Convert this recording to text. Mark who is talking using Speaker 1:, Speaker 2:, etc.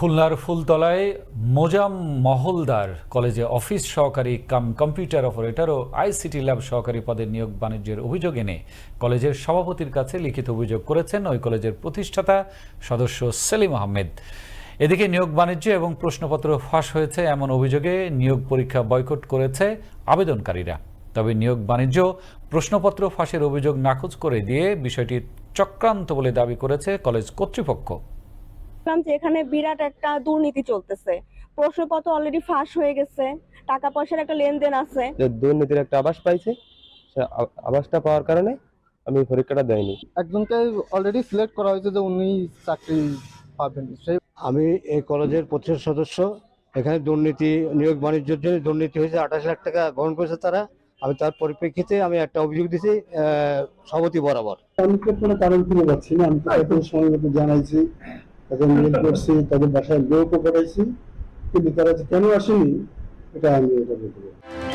Speaker 1: খুলনার ফুলতলায় মোজাম মহলদার কলেজে অফিস সহকারী কাম, কম্পিউটার অপারেটর ও আইসিটি ল্যাব সহকারী পদের নিয়োগ বাণিজ্যের অভিযোগ এনে কলেজের সভাপতির কাছে লিখিত অভিযোগ করেছেন ওই কলেজের প্রতিষ্ঠাতা সদস্য সেলিম আহমেদ। এদিকে নিয়োগ বাণিজ্য এবং প্রশ্নপত্র ফাঁস হয়েছে এমন অভিযোগে নিয়োগ পরীক্ষা বয়কট করেছে আবেদনকারীরা। তবে নিয়োগ বাণিজ্য, প্রশ্নপত্র ফাঁসের অভিযোগ নাকচ করে দিয়ে বিষয়টি চক্রান্ত বলে দাবি করেছে কলেজ কর্তৃপক্ষ।
Speaker 2: দেখলাম যে এখানে বিরাট একটা দুর্নীতি চলতেছে। প্রশ্নপত্র অলরেডি ফাঁস হয়ে গেছে টাকা পয়সার একটা লেনদেন আছে।
Speaker 3: দুর্নীতির একটা আভাস পাইছে সে আ- আভাসটা পাওয়ার কারণে আমি পরীক্ষাটা দেয়নি।
Speaker 4: একজনকে অলরেডি সিলেক্ট করা হয়েছে যে উনি চাকরি পাবেন। সেই
Speaker 5: আমি এই কলেজের প্রতিষ্ঠা সদস্য এখানে দুর্নীতি নিয়োগ বাণিজ্যের জন্য দুর্নীতি হয়েছে আঠাশ লাখ টাকা গ্রহণ করেছে তারা। আমি তার পরিপ্রেক্ষিতে আমি একটা অভিযোগ দিছি আহ, সভাপতি বরাবর।
Speaker 6: আমি তো কোনো কারণ খুঁজে পাচ্ছি না আমি তো তাদের সময় জানাইছি। তাদের মেল করছি, তাদের বাসায় লোকও পাঠাইছি, কিন্তু তারা কেন আসেনি, এটা আমি এটা বলতে পারি।